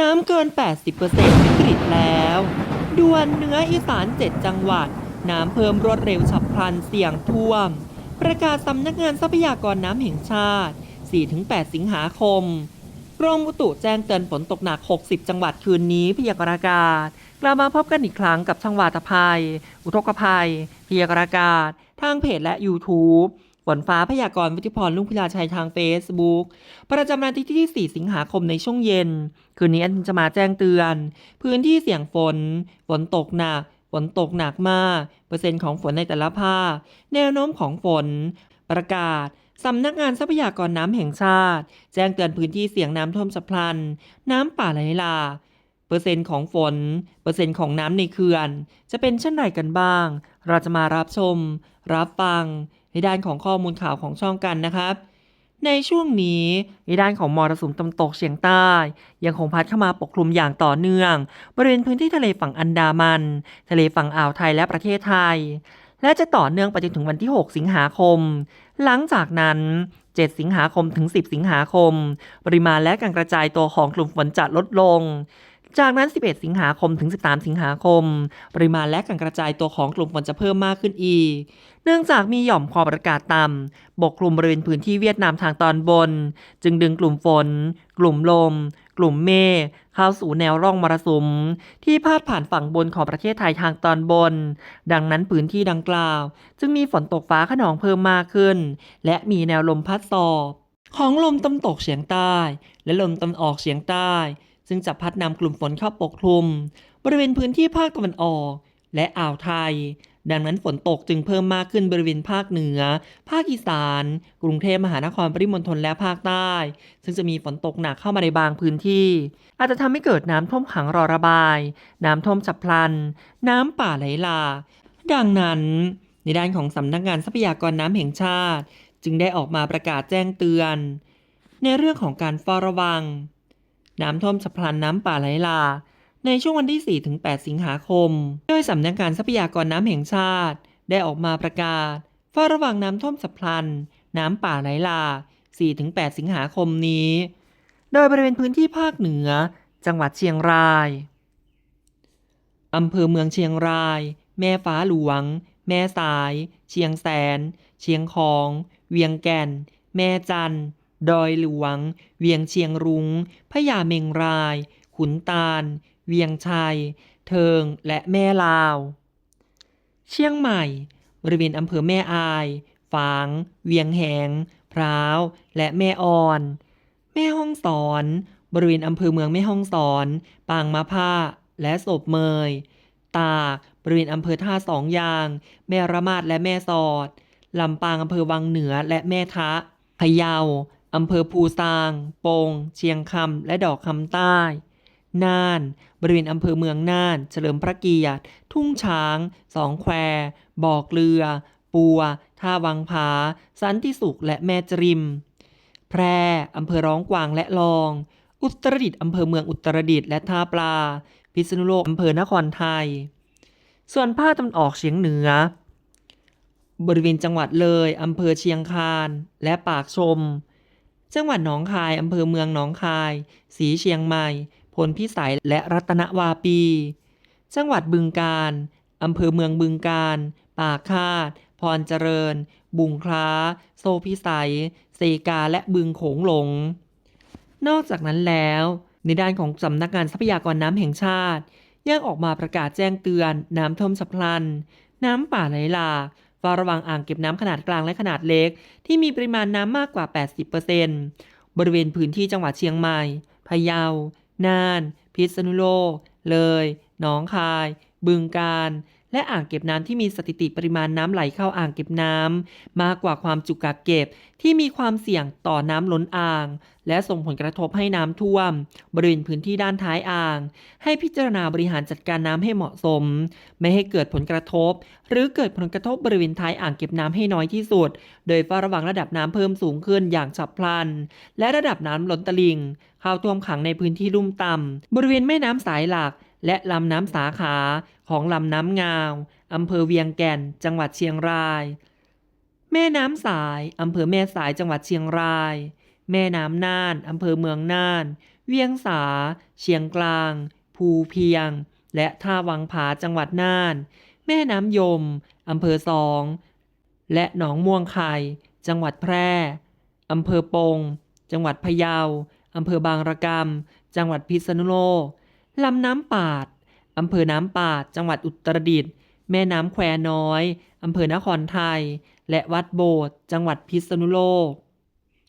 น้ำเกิน 80%วิกฤตแล้วด่วนเนื้ออีสาน 7 จังหวัด น้ำเพิ่มรวดเร็วฉับพลันเสี่ยงท่วม ประกาศสำนักงานทรัพยากรน้ำแห่งชาติ 4-8 สิงหาคม กรมอุตุแจ้งเตือนฝนตกหนัก 60 จังหวัดคืนนี้พยากรณ์อากาศ กลับมาพบกันอีกครั้งกับช่างวาตภัย อุทกภัย พยากรณ์อากาศ ทางเพจและ YouTube ฝนฟ้าพยากรณ์วุฒิพรลุงพิลาชัยทาง Facebook ประจำวันทิตย์ที่ 4 สิงหาคมในช่วงเย็น คืนนี้อันจะมาแจ้งเตือน พื้นที่เสี่ยงฝน ฝนตกหนัก ฝนตกหนักมาก เปอร์เซ็นต์ของฝนในแต่ละภาค แนวโน้มของฝน ประกาศสำนักงานทรัพยากรน้ำแห่งชาติ แจ้งเตือนพื้นที่เสี่ยงน้ำท่วมฉับพลัน น้ำป่าไหลหลากเปอร์เซ็นต์ของฝน เปอร์เซ็นต์ของน้ำในเขื่อน จะเป็นเช่นไรกันบ้าง เราจะมารับชม รับฟัง ในด้านของข้อมูลข่าวของช่องกันนะครับ ในช่วงนี้ในด้านของมรสุมตะวันตกเฉียงใต้ ยังคงพัดเข้ามาปกคลุมอย่างต่อเนื่อง บริเวณพื้นที่ทะเลฝั่งอันดามัน ทะเลฝั่งอ่าวไทยและประเทศไทย และจะต่อเนื่องไปจนถึงวันที่ 6 สิงหาคม หลังจากนั้น 7 สิงหาคมถึง 10 สิงหาคม ปริมาณและการกระจายตัวของกลุ่มฝนจะลดลง จากนั้น 11 สิงหาคมถึง 13 สิงหาคม ปริมาณและการกระจายตัวของกลุ่มฝนจะเพิ่มมากขึ้นอีก เนื่องจากมีหย่อมความกดอากาศต่ำปกคลุมบริเวณพื้นที่เวียดนามทางตอนบน จึงดึงกลุ่มฝน กลุ่มลม กลุ่มเมฆเข้าสู่แนวร่องมรสุม ที่พาดผ่านฝั่งบนของประเทศไทยทางตอนบน ดังนั้นพื้นที่ดังกล่าว จึงมีฝนตกฟ้าขนองเพิ่มมากขึ้น และมีแนวลมพัดสอบ ของลมตะวันตกเฉียงใต้ และลมตะวันออกเฉียงใต้ ซึ่งจะพัดนำกลุ่มฝนเข้าปกคลุม บริเวณพื้นที่ภาคตะวันออก และอ่าวไทย ดังนั้นฝนตกจึงเพิ่มมากขึ้นบริเวณภาคเหนือ ภาคอีสาน กรุงเทพมหานครปริมณฑลและภาคใต้ ซึ่งจะมีฝนตกหนักเข้ามาในบางพื้นที่ อาจจะทำให้เกิดน้ำท่วมขังรอระบาย น้ำท่วมฉับพลัน น้ำป่าไหลหลากดังนั้น ในด้านของสำนักงานทรัพยากรน้ำแห่งชาติ จึงได้ออกมาประกาศแจ้งเตือน ในเรื่องของการเฝ้าระวัง น้ำท่วมฉับพลันน้ำป่าไหลหลากในช่วงวันที่ 4-8 สิงหาคม โดยสำนักงานทรัพยากรน้ำแห่งชาติ ได้ออกมาประกาศเฝ้าระวังน้ำท่วมฉับพลัน น้ำป่าไหลหลาก 4-8 สิงหาคมนี้ โดยบริเวณพื้นที่ภาคเหนือ จังหวัดเชียงรายอำเภอเมืองเชียงราย แม่ฟ้าหลวง แม่สาย เชียงแสน เชียงของ เวียงแก่น แม่จันทร์ ดอยหลวง เวียงเชียงรุง้งพญาเมงราย ขุนตาล เวียงชัย เทิง และแม่ลาว เชียงใหม่ บริเวณอำเภอแม่อาย ฝาง เวียงแหง พร้าว และแม่ออน แม่ห้องสอน บริเวณอำเภอเมืองแม่ห้องสอน ปางมะผ้า และศพเมย ตากบริเวณอำเภอท่าสองยาง แม่ระมาดและแม่สอดลำปางอำเภอวังเหนือและแม่ทะพะเยา อำเภอภูซางโปง เชียงคำ และดอกคำใต้ น่าน บริเวณอำเภอเมืองน่าน เฉลิมพระเกียรติ ทุ่งช้าง สองแควบ่อเกลือ ปัว ท่าวังผา สันติสุข และแม่จริม แพร่ อำเภอร้องกวางและลอง อุตรดิตถ์อำเภอเมืองอุตรดิตถ์และท่าปลา พิษณุโลก อำเภอนครไทย ส่วนภาคตะวันออกเฉียงเหนือบริเวณจังหวัดเลย อำเภอเชียงคาน และปากชม จังหวัดหนองคายอำเภอเมืองหนองคาย สีเชียงใหม่ พลพิสัยและรัตนวาปี จังหวัดบึงกาฬอำเภอเมืองบึงกาฬป่าคาด พรเจริญ บุงคล้า โซพิสัย เซกาและบึงโขงหลง นอกจากนั้นแล้ว ในด้านของสำนักงานทรัพยากรน้ำแห่งชาติ ยังออกมาประกาศแจ้งเตือน น้ำท่วมฉับพลัน น้ำป่าไหลหลาก ฝ้าระวังอ่างเก็บน้ำขนาดกลางและขนาดเล็ก ที่มีปริมาณน้ำมากกว่า 80%บริเวณพื้นที่จังหวัดเชียงใหม่ พะเยา น่าน พิษณุโลก เลย หนองคาย บึงกาฬ และอ่างเก็บน้ำที่มีสถิติปริมาณน้ำไหลเข้าอ่างเก็บน้ำมากกว่าความจุกักเก็บที่มีความเสี่ยงต่อน้ำล้นอ่าง และส่งผลกระทบให้น้ำท่วม บริเวณพื้นที่ด้านท้ายอ่าง ให้พิจารณาบริหารจัดการน้ำให้เหมาะสม ไม่ให้เกิดผลกระทบ หรือเกิดผลกระทบบริเวณท้ายอ่างเก็บน้ำให้น้อยที่สุด โดยเฝ้าระวังระดับน้ำเพิ่มสูงขึ้นอย่างฉับพลัน และระดับน้ำล้นตลิ่งเข้าท่วมขังในพื้นที่ลุ่มต่ำบริเวณแม่น้ำสายหลัก และลำน้ำสาขาของลำน้ำงาวอำเภอเวียงแก่น จังหวัดเชียงราย แม่น้ำสายอำเภอแม่สายจังหวัดเชียงราย แม่น้ำน่านอำเภอเมืองน่าน เวียงสา เชียงกลาง ภูเพียง และท่าวังผาจังหวัดน่าน แม่น้ำยมอำเภอสอง และหนองม่วงไข่ จังหวัดแพร่อำเภอปง จังหวัดพะเยาอำเภอบางระกำจังหวัดพิษณุโลก ลำน้ำปาด อำเภอน้ำปาด จังหวัดอุตรดิตถ์ แม่น้ำแควน้อย อำเภอนครไทย และวัดโบสถ์ จังหวัดพิษณุโลก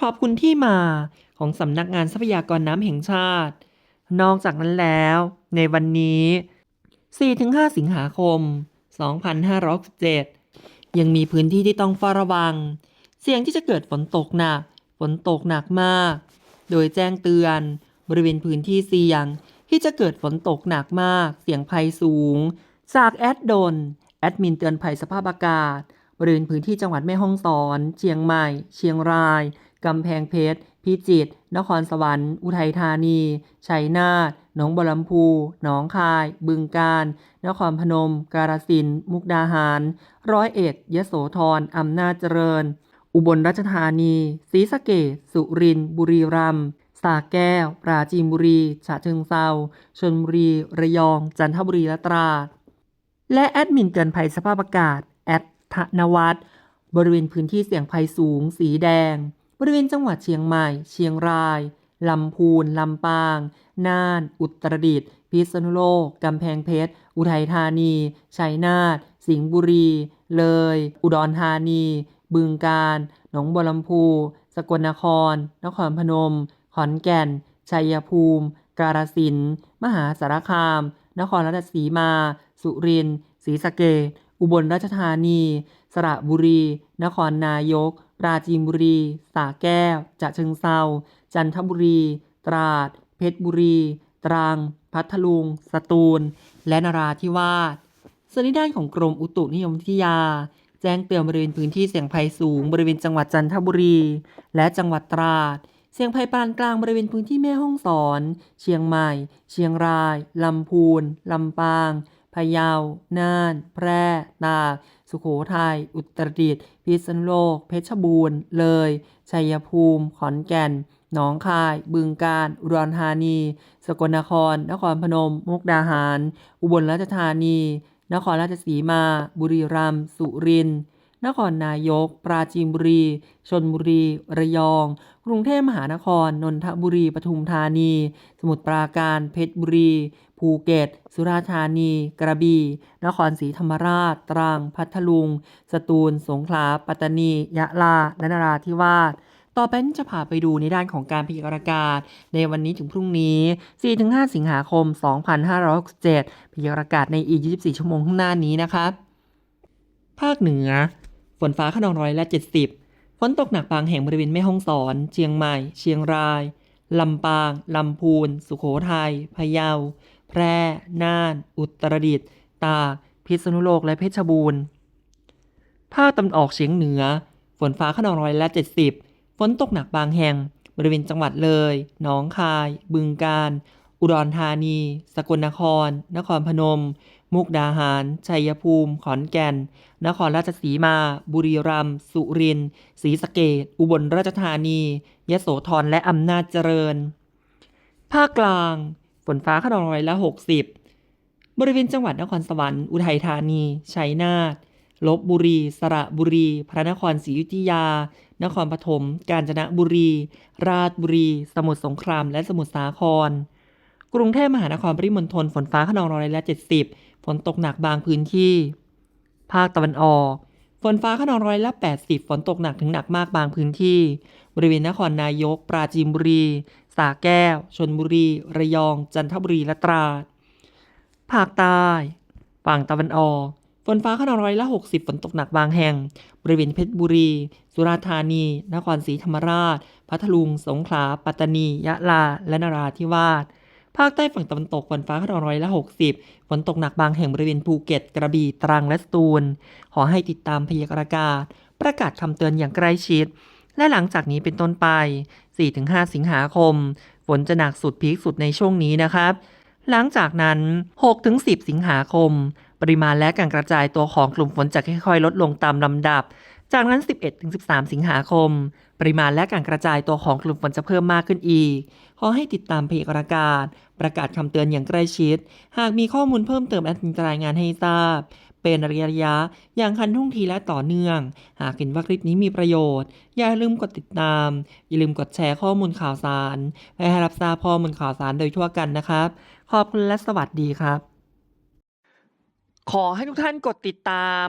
ขอบคุณที่มาของสำนักงานทรัพยากรน้ำแห่งชาติ นอกจากนั้นแล้ว ในวันนี้ 4-5 สิงหาคม 2567ยังมีพื้นที่ที่ต้องเฝ้าระวัง เสี่ยงที่จะเกิดฝนตกหนัก ฝนตกหนักมาก โดยแจ้งเตือนบริเวณพื้นที่เสี่ยง ที่จะเกิดฝนตกหนักมาก เสี่ยงภัยสูง จากแอดดนแอดมินเตือนภัยสภาพอากาศ บริเวณพื้นที่จังหวัดแม่ฮ่องสอน เชียงใหม่ เชียงราย กำแพงเพชร พิจิตร นครสวรรค์ อุทัยธานี ชัยนาท หนองบัวลำพู หนองคาย บึงกาฬ นครพนม กาฬสินธุ์ มุกดาหาร ร้อยเอ็ด ยโสธร อำนาจเจริญ อุบลราชธานี ศรีสะเกษสุรินทร์ บุรีรัมย์ สระแก้ว ปราจีนบุรีฉะเชิงเทราชลบุรี ระยอง จันทบุรี และตราด และแอดมินเตือนภัยสภาพอากาศ แอดธนวัฒน์บริเวณพื้นที่เสี่ยงภัยสูง สีแดง บริเวณจังหวัดเชียงใหม่ เชียงราย ลำพูน ลำปาง น่าน อุตรดิตถ์ พิษณุโลก กำแพงเพชร อุทัยธานี ชัยนาท สิงห์บุรี เลย อุดรธานี บึงกาฬ หนองบัวลำพู สกลนคร นครพนม ขอนแก่น ชัยภูมิ กาฬสินธุ์มหาสารคาม นครราชสีมา สุรินทร์ศรีสะเกษอุบลราชธานี สระบุรี นครนายก ปราจีนบุรีสระแก้วจะเชิงเซาจันทบุรี ตราด เพชรบุรี ตรัง พัทลุง สตูล และนราธิวาสส่วนในด้านของกรมอุตุนิยมวิทยา แจ้งเตือนบริเวณพื้นที่เสี่ยงภัยสูง บริเวณจังหวัดจันทบุรี และจังหวัดตราด สียงภัยปานกลางบริเวณพื้นที่แม่ฮ่องสอน เชียงใหม่ เชียงราย ลำพูน ลำปาง พะเยา น่าน แพร่ ตาก สุโขทัย อุตรดิตถ์ พิษณุโลก เพชรบูรณ์ เลย ชัยภูมิ ขอนแก่น หนองคาย บึงกาฬ อุดรธานี สกลนคร นครพนม มุกดาหาร อุบลราชธานี นครราชสีมา บุรีรัมย์ สุรินทร์ นครนายก ปราจีนบุรี ชนบุรี ระยอง กรุงเทพมหานคร นนทบุรี ปทุมธานี สมุทรปราการ เพชรบุรี ภูเก็ต สุราษฎร์ธานี กระบี่ นครศรีธรรมราช ตรัง พัทลุง สตูล สงขลา ปัตตานี ยะลาและนราธิวาส ต่อไปนี้จะพาไปดูในด้านของการพยากรณ์อากาศ ในวันนี้ถึงพรุ่งนี้ 4-5 สิงหาคม 2567พยากรณ์อากาศในอีก 24 ชั่วโมงข้างหน้านี้นะครับภาคเหนือ ฝนฟ้าขนองร้อยละ 70 ฝนตกหนักบางแห่งบริเวณแม่ฮ่องสอน เชียงใหม่ เชียงราย ลำปาง ลำพูน สุโขทัย พะเยา แพร่ น่าน อุตรดิตถ์ ตาก พิษณุโลก และเพชรบูรณ์ ภาคตะวันออกเฉียงเหนือ ฝนฟ้าขนองร้อยละ 70 ฝนตกหนักบางแห่งบริเวณจังหวัดเลย หนองคาย บึงกาฬ อุดรธานี สกลนคร นครพนม มุกดาหาร ชัยภูมิ ขอนแก่น นครราชสีมา บุรีรัมย์ สุรินทร์ ศรีสะเกษอุบลราชธานี ยโสธร และอำนาจเจริญ ภาคกลาง ฝนฟ้าขนองร้อยละ 60 บริเวณจังหวัดนครสวรรค์ อุทัยธานี ชัยนาท ลบบุรี สระบุรี พระนครศรีอยุธยา นครปฐม กาญจนบุรี ราชบุรี สมุทรสงคราม และสมุทรสาคร กรุงเทพมหานครปริมณฑลฝนฟ้าขนองร้อยละ 70 ฝนตกหนักบางพื้นที่ ภาคตะวันออก ฝนฟ้าขนองร้อยละ 80 ฝนตกหนักถึงหนักมากบางพื้นที่ บริเวณนครนายก ปราจีนบุรีสระแก้ว ชนบุรี ระยอง จันทบุรี และตราด ภาคใต้ ฝั่งตะวันออก ฝนฟ้าขนองร้อยละ 60 ฝนตกหนักบางแห่ง บริเวณเพชรบุรี สุราษฎร์ธานี นครศรีธรรมราช พัทลุง สงขลา ปัตตานี ยะลา และนราธิวาส ภาคใต้ฝั่งตะวันตกฝนฟ้าขนองร้อยละ60 ฝนตกหนักบางแห่งบริเวณภูเก็ต กระบี่ตรังและสตูล ขอให้ติดตามพยากรณ์อากาศ ประกาศคำเตือนอย่างใกล้ชิด และหลังจากนี้เป็นต้นไป 4-5 สิงหาคม ฝนจะหนักสุดพีคสุดในช่วงนี้นะครับ หลังจากนั้น 6-10 สิงหาคม ปริมาณและการกระจายตัวของกลุ่มฝนจะค่อยๆ ลดลงตามลำดับ จากนั้น 11-13 สิงหาคม ปริมาณและการกระจายตัวของกลุ่มฝนจะเพิ่มมากขึ้นอีก ขอให้ติดตามเพยากรณ์อากาศ ประกาศคำเตือนอย่างใกล้ชิด หากมีข้อมูลเพิ่มเติมแอดมินรายงานให้ทราบ เป็นระยะระยะ อย่างคันทุ่งทีและต่อเนื่อง หากเห็นว่าคลิปนี้มีประโยชน์ อย่าลืมกดติดตาม อย่าลืมกดแชร์ข้อมูลข่าวสารเพื่อให้รับทราบข้อมูลข่าวสารโดยทั่วกันนะครับ ขอบคุณและสวัสดีครับ ขอให้ทุกท่านกดติดตาม